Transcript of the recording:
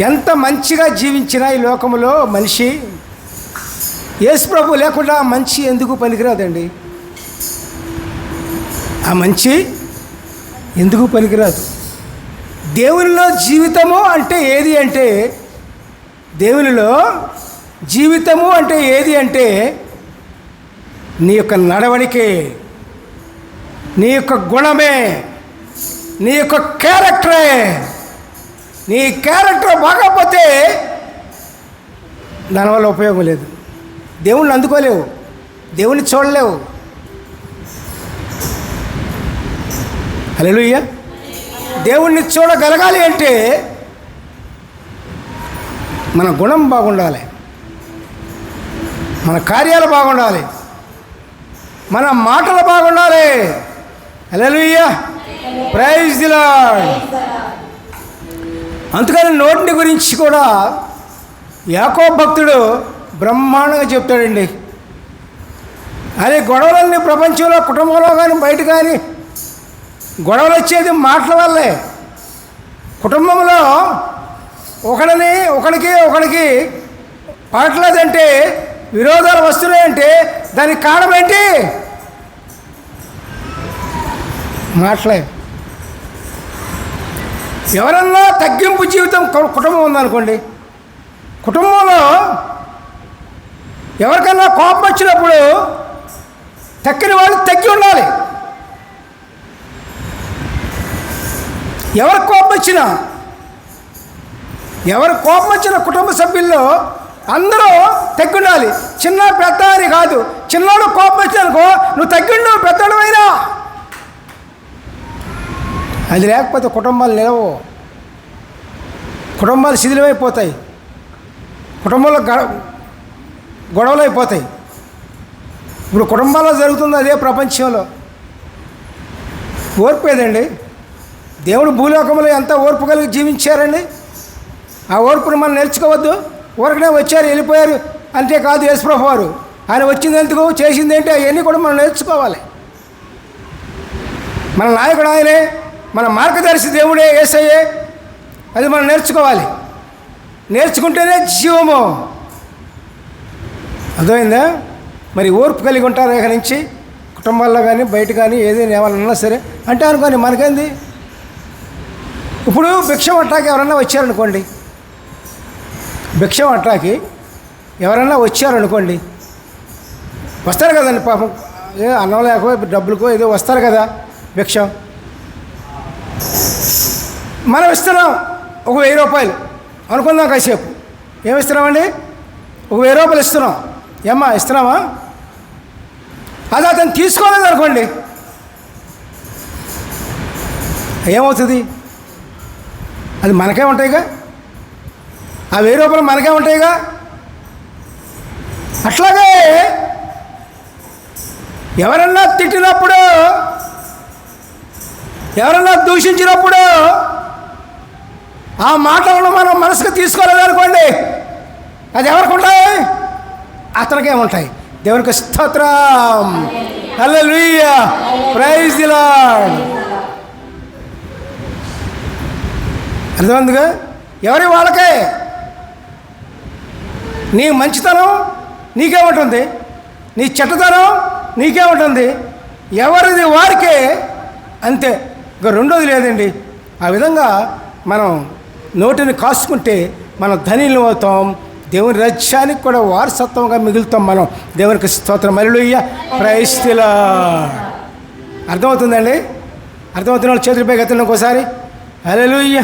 ఎంత మంచిగా జీవించినా ఈ లోకంలో మనిషి యేసుప్రభు లేకుండా మంచి ఎందుకు పనికిరాదండి? ఆ మంచి ఎందుకు పనికిరాదు? దేవునిలో జీవితము అంటే ఏది అంటే దేవునిలో జీవితము అంటే ఏది అంటే నీ యొక్క నడవడికే నీ యొక్క గుణమే నీ యొక్క క్యారెక్టరే. నీ క్యారెక్టర్ బాగపోతే దానివల్ల ఉపయోగం లేదు. దేవుణ్ణి అందుకోలేవు. దేవుణ్ణి చూడలేవు. హల్లెలూయ. దేవుణ్ణి చూడగలగాలి అంటే మన గుణం బాగుండాలి. మన కార్యాలు బాగుండాలి. మన మాటలు బాగుండాలి. హల్లెలూయ. ప్రైజ్ ది అందుకని నోటిని గురించి కూడా యాకో భక్తుడు బ్రహ్మాండంగా చెప్తాడండి. అదే గొడవలన్నీ ప్రపంచంలో కుటుంబంలో కానీ బయట కానీ గొడవలు వచ్చేది మాటల వల్లే. కుటుంబంలో ఒకడిని ఒకడికి ఒకడికి పడట్లేదంటే విరోధాలు వస్తున్నాయంటే దానికి కారణం ఏంటి? మాటలే. ఎవరన్నా తగ్గింపు జీవితం కుటుంబం ఉందనుకోండి కుటుంబంలో ఎవరికన్నా కోపం వచ్చినప్పుడు తక్కిన వాళ్ళు తగ్గి ఉండాలి. ఎవరు కోపం వచ్చినా ఎవరి కోపం వచ్చిన కుటుంబ సభ్యుల్లో అందరూ తగ్గి ఉండాలి. చిన్న పెద్ద అని కాదు చిన్నోడు కోపం వచ్చిననుకో నువ్వు తగ్గిండు పెద్దడు అది లేకపోతే కుటుంబాలు నిలవు. కుటుంబాలు శిథిలమైపోతాయి. కుటుంబంలో గొడవలు అయిపోతాయి ఇప్పుడు కుటుంబాల్లో జరుగుతుంది అదే ప్రపంచంలో. ఓర్పు ఏదండి? దేవుడు భూలోకంలో ఎంత ఓర్పు కలిగి జీవించారండి? ఆ ఓర్పును మనం నేర్చుకోవద్దు. ఊరకనే వచ్చారు వెళ్ళిపోయారు. అంతే కాదు యేసుప్రభు వారు. ఆయన వచ్చింది ఎందుకు? చేసింది ఏంటి? అవన్నీ కూడా మనం నేర్చుకోవాలి. మన నాయకుడు ఆయనే. మన మార్గదర్శి దేవుడే ఏసయ్యే. అది మనం నేర్చుకోవాలి. నేర్చుకుంటేనే జీవము. అర్థమైందా? మరి ఓర్పు కలిగి ఉంటారు ఇక నుంచి. కుటుంబాల్లో కానీ బయట కానీ ఏదైనా ఏమన్నా సరే. అంటే అనుకోండి మనకేంది? ఇప్పుడు భిక్షం అట్టాకి ఎవరన్నా వచ్చారనుకోండి. భిక్షం అట్టాకి ఎవరన్నా వచ్చారనుకోండి. వస్తారు కదండి పాపం. అన్నం లేకో డబ్బులకో ఏదో వస్తారు కదా భిక్షం. మనం ఇస్తున్నాం ఒక వెయ్యి రూపాయలు. అనుకుందాం కాసేపు. ఏమి ఇస్తున్నామండి? ఒక వెయ్యి రూపాయలు ఇస్తున్నాం. ఏమ్మా ఇస్తున్నామా అది అతను తీసుకోలేదు అనుకోండి. ఏమవుతుంది? అది మనకే ఉంటాయిగా? ఆ వెయ్యి రూపాయలు మనకే ఉంటాయిగా? అట్లాగే ఎవరన్నా తిట్టినప్పుడు ఎవరన్నా దూషించినప్పుడు ఆ మాటలను మనం మనసుకు తీసుకోలేదనుకోండి అది ఎవరికి ఉంటాయి? అతనికే ఉంటాయి. దేవునికి స్తోత్రం. హల్లెలూయ. Praise the Lord. అర్థమైందిగా? ఎవరి వాళ్ళకే? నీ మంచితనం నీకే ఉంటుంది. నీ చెట్టతనం నీకే ఉంటుంది. ఎవరిది వారికే? అంతే. ఇక రెండోది లేదండి. ఆ విధంగా మనం నోటిని కాసుకుంటే మనం ధనిలు అవుతాం దేవుని రాజ్యానికి కూడా వారసత్వంగా మిగులుతాం మనం. దేవునికి స్తోత్రం. మరలుయ్య ప్రైస్తిలా అర్థమవుతుందండి? అర్థమవుతున్న వాళ్ళు చేతులపై గతంలో ఒకసారి హల్లెలూయ్య